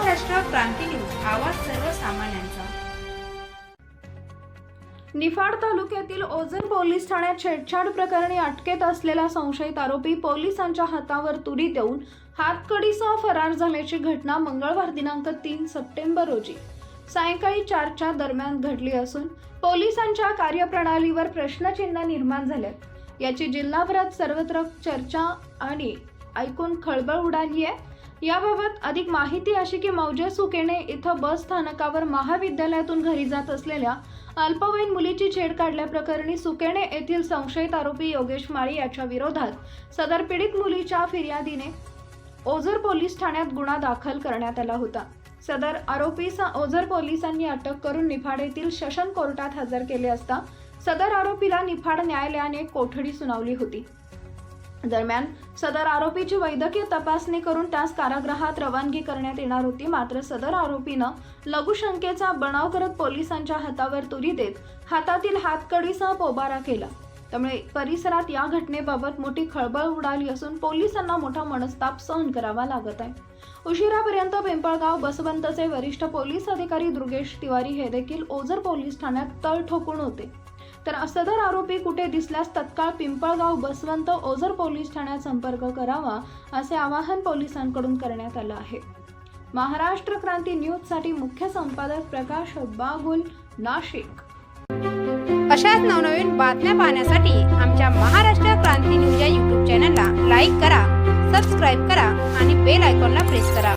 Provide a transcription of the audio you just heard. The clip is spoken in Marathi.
क्रांती न्यूज आवाज सर्वसामान्यांचा. निफाड तालुक्यातील ओझर पोलीस ठाण्यात छेडछाड प्रकरणी अटकेत असलेला संशयित आरोपी पोलिसांच्या हातावर तुरी देऊन हातकडीसह फरार झाल्याची घटना मंगळवार दिनांक तीन सप्टेंबर रोजी सायंकाळी चारच्या दरम्यान घडली असून पोलिसांच्या कार्यप्रणालीवर प्रश्नचिन्ह निर्माण झाल्यात याची जिल्हाभरात सर्वत्र चर्चा आणि ऐकून खळबळ उडाली आहे. याबाबत अधिक माहिती अशी की मौजे सुकेणे इथं बस स्थानकावर महाविद्यालयातून घरी जात असलेल्या अल्पवयीन मुलीची छेड काढल्याप्रकरणी सुकेणे येथील संशयित आरोपी योगेश माळी याच्या विरोधात सदर पीडित मुलीच्या फिर्यादीने ओझर पोलीस ठाण्यात गुन्हा दाखल करण्यात आला होता. सदर आरोपी ओझर पोलिसांनी अटक करून निफाड येथील सेशन कोर्टात हजर केले असता सदर आरोपीला निफाड न्यायालयाने कोठडी सुनावली होती. दरम्यान सदर आरोपीची वैद्यकीय तपासणी करून त्यास कारागृहात रवानगी करण्यात येणार होती. मात्र सदर आरोपीनं लघुशंकेचा बनाव करत पोलिसांच्या हातावर तुरी देत हातातील हातकडीसह पोबारा केला. त्यामुळे परिसरात या घटनेबाबत मोठी खळबळ उडाली असून पोलिसांना मोठा मनस्ताप सहन करावा लागत आहे. उशिरापर्यंत पिंपळगाव बसवंतचे वरिष्ठ पोलीस अधिकारी दुर्गेश तिवारी हे देखील ओझर पोलीस ठाण्यात तळ ठोकून होते. तर सदर आरोपी कुठे दिसल्यास तत्काळ पिंपळगाव बसवंत ओझर पोलीस ठाण्यात संपर्क करावा असे आवाहन पोलिसांकडून करण्यात आलं आहे. महाराष्ट्र क्रांती न्यूजसाठी मुख्य संपादक प्रकाश बागुल नाशिक. अशाच नवनवीन बातम्या पाहण्यासाठी आमच्या महाराष्ट्र क्रांती न्यूज या यूट्यूब चॅनलला लाईक करा सबस्क्राईब करा आणि बेल आयकॉनला प्रेस करा.